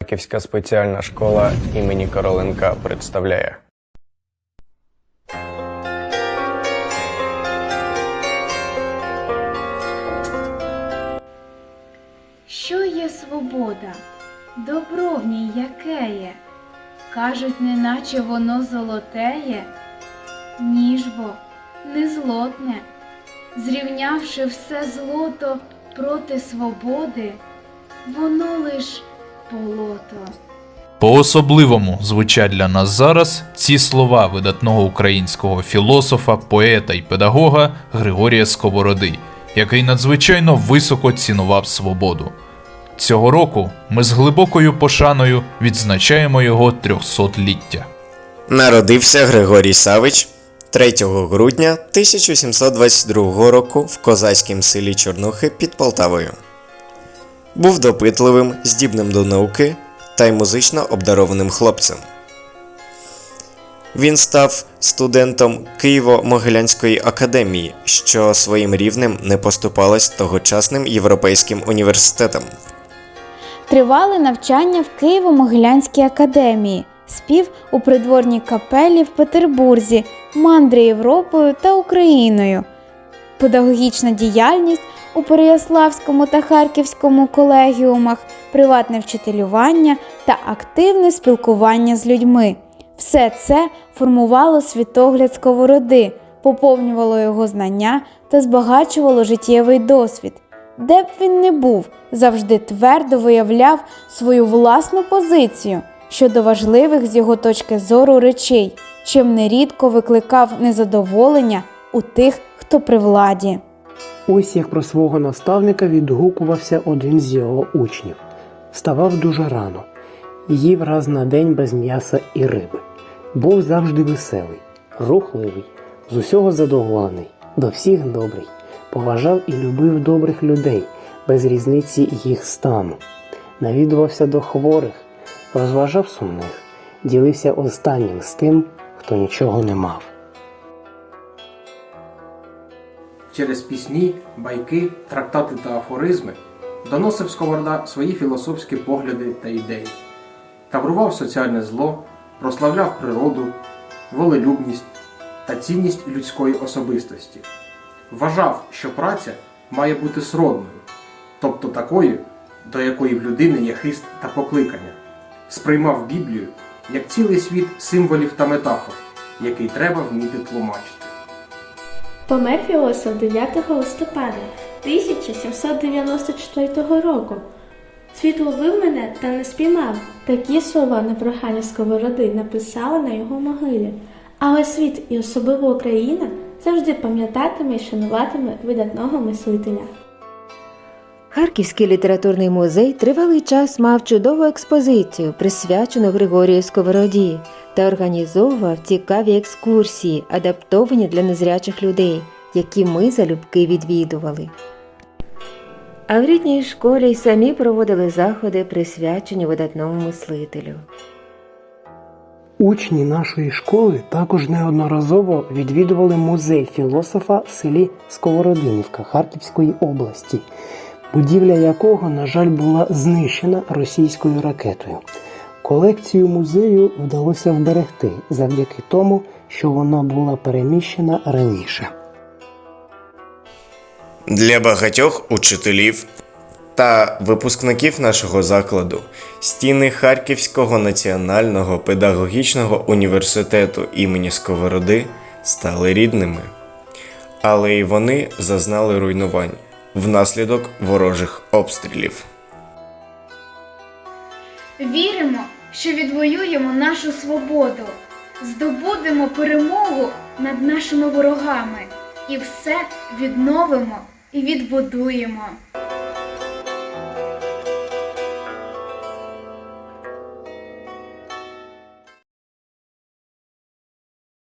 Харківська спеціальна школа імені Короленка представляє. Що є свобода? Добро в ній яке є? Кажуть, неначе воно золотеє, ніж бо не злотне, зрівнявши все злото проти свободи, воно лиш болото. По-особливому звучать для нас зараз ці слова видатного українського філософа, поета і педагога Григорія Сковороди, який надзвичайно високо цінував свободу. Цього року ми з глибокою пошаною відзначаємо його трьохсотліття. Народився Григорій Савич 3 грудня 1722 року в козацькому селі Чорнухи під Полтавою. Був допитливим, здібним до науки та й музично обдарованим хлопцем. Він став студентом Києво-Могилянської академії, що своїм рівнем не поступалось тогочасним європейським університетам. Тривали навчання в Києво-Могилянській академії, спів у придворній капелі в Петербурзі, мандри Європою та Україною, педагогічна діяльність у Переяславському та Харківському колегіумах, приватне вчителювання та активне спілкування з людьми. Все це формувало світогляд сковороди, поповнювало його знання та збагачувало життєвий досвід. Де б він не був, завжди твердо виявляв свою власну позицію щодо важливих з його точки зору речей, чим нерідко викликав незадоволення у тих, хто при владі. Ось як про свого наставника відгукувався один з його учнів. Вставав дуже рано, їв раз на день без м'яса і риби. Був завжди веселий, рухливий, з усього задоволений, до всіх добрий, поважав і любив добрих людей без різниці їх стану. Навідувався до хворих, розважав сумних, ділився останнім з тим, хто нічого не мав. Через пісні, байки, трактати та афоризми доносив Сковорода свої філософські погляди та ідеї, таврував соціальне зло, прославляв природу, волелюбність та цінність людської особистості. Вважав, що праця має бути сродною, тобто такою, до якої в людини є хист та покликання, сприймав Біблію як цілий світ символів та метафор, який треба вміти тлумачити. Помер філософ 9 листопада 1794 року. Світ ловив мене та не спіймав. Такі слова на прохання сковороди написали на його могилі. Але світ і особливо Україна завжди пам'ятатиме і шануватиме видатного мислителя. Харківський літературний музей тривалий час мав чудову експозицію, присвячену Григорію Сковороді, та організовував цікаві екскурсії, адаптовані для незрячих людей, які ми залюбки відвідували. А в рідній школі й самі проводили заходи, присвячені видатному мислителю. Учні нашої школи також неодноразово відвідували музей філософа в селі Сковородинівка Харківської області, будівля якого, на жаль, була знищена російською ракетою. Колекцію музею вдалося вберегти завдяки тому, що вона була переміщена раніше. Для багатьох учителів та випускників нашого закладу стіни Харківського національного педагогічного університету імені Сковороди стали рідними, але й вони зазнали руйнувань внаслідок ворожих обстрілів. Віримо, що відвоюємо нашу свободу, здобудемо перемогу над нашими ворогами і все відновимо і відбудуємо.